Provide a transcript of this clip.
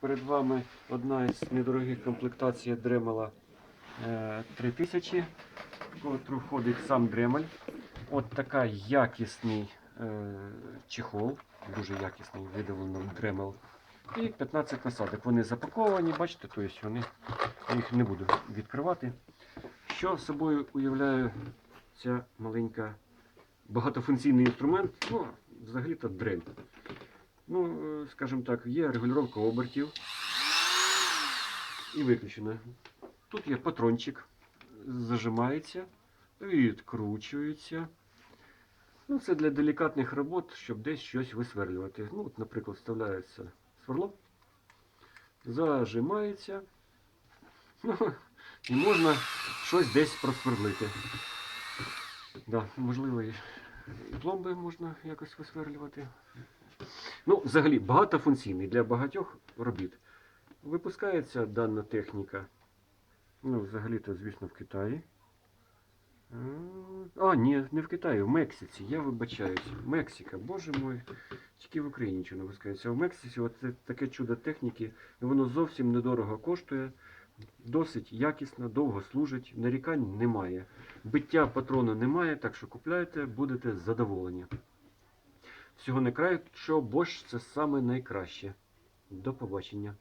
Перед вами одна із недорогих комплектацій Дремела е, 3000, в котру входить сам Дремель. От така якісний е, чехол, дуже якісний, видавлено Дремел. І 15 насадок. Вони запаковані, бачите, тобто вони, я їх не буду відкривати. Що собою уявляє ця маленька багатофункційний інструмент? Ну, взагалі-то дрель. Ну, е, скажімо так, є регулювання обертів і виключено. Тут є патрончик, зажимається, відкручується. Ну, це для делікатних робот, щоб десь щось висверлювати. Ну, от, наприклад, вставляється сверло, зажимається. Ну, і можна щось десь просверлити. Да, можливо, і і пломби можна якось висверлювати. Ну, взагалі, багатофункційний для багатьох робіт. Випускається дана техніка. Ну, взагалі-то, звісно, в Китаї. Е, А, ні, не в Китаї, в Мексиці. Я вибачаюсь. Мексика, боже мой. Тільки в Україні нічого не випускається. В Мексиці от таке чудо техніки, воно зовсім недорого коштує, досить якісно, довго служить, нарікань немає. Биття патрону немає, так що купляйте, будете задоволені. Всього найкращого, Bosch це саме найкраще. До побачення.